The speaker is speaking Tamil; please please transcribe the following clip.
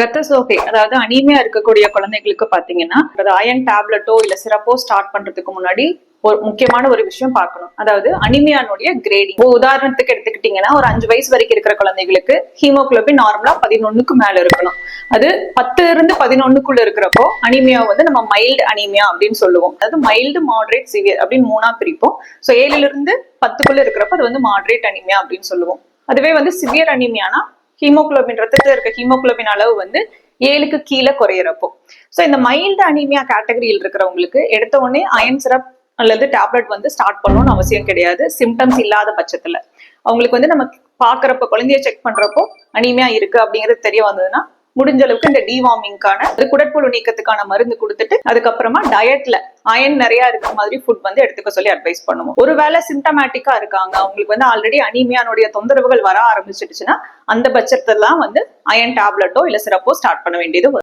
ரத்த சோகை அதாவது அனிமையா இருக்கக்கூடிய குழந்தைகளுக்கு பாத்தீங்கன்னா அது அயன் டேப்லெட்டோ இல்ல சிறப்போ ஸ்டார்ட் பண்றதுக்கு முன்னாடி ஒரு முக்கியமான ஒரு விஷயம் பார்க்கணும். அதாவது அனிமியானுடைய கிரேடிங் உதாரணத்துக்கு எடுத்துக்கிட்டீங்கன்னா ஒரு அஞ்சு வயசு வரைக்கும் இருக்கிற குழந்தைகளுக்கு ஹீமோகுளோபின் நார்மலா பதினொன்னுக்கு மேல இருக்கணும். அது பத்துல இருந்து பதினொன்னுக்குள்ள இருக்கிறப்போ அனிமியா வந்து நம்ம மைல்டு அனிமியா அப்படின்னு சொல்லுவோம். அதாவது மைல்டு மாடரேட் சிவியர் அப்படின்னு மூணா பிரிப்போம். ஸோ ஏழுல இருந்து பத்துக்குள்ள இருக்கிறப்ப அது வந்து மாடரேட் அனிமியா அப்படின்னு சொல்லுவோம். அதுவே வந்து சிவியர் அனிமியானா ஹீமோகுளோபின் ரத்தத்தில் இருக்க ஹீமோகுளோபின் அளவு வந்து ஏழுக்கு கீழே குறையிறப்போ. ஸோ இந்த மைல்டு அனிமியா கேட்டகரியில் இருக்கிறவங்களுக்கு எடுத்த உடனே அயன் சிரப் அல்லது டேப்லெட் வந்து ஸ்டார்ட் பண்ணணும்னு அவசியம் கிடையாது. சிம்டம்ஸ் இல்லாத பட்சத்துல. அவங்களுக்கு வந்து நம்ம பாக்குறப்ப குழந்தைய செக் பண்றப்போ அனிமியா இருக்கு அப்படிங்கிறது தெரிய வந்ததுன்னா முடிஞ்ச அளவுக்கு இந்த டிவார்மிங்கான குடற்புழு நீக்கத்துக்கான மருந்து கொடுத்துட்டு அதுக்கப்புறமா டயட்ல அயன் நிறைய இருக்கிற மாதிரி ஃபுட் வந்து எடுத்துக்க சொல்லி அட்வைஸ் பண்ணுவோம். ஒருவேளை சிம்டமேட்டிக்கா இருக்காங்க அவங்களுக்கு வந்து ஆல்ரெடி அனிமியானுடைய தொந்தரவுகள் வர ஆரம்பிச்சிடுச்சுன்னா அந்த பட்சத்தெல்லாம் வந்து அயன் டேப்லெட்டோ இல்ல சிறப்போ ஸ்டார்ட் பண்ண வேண்டியது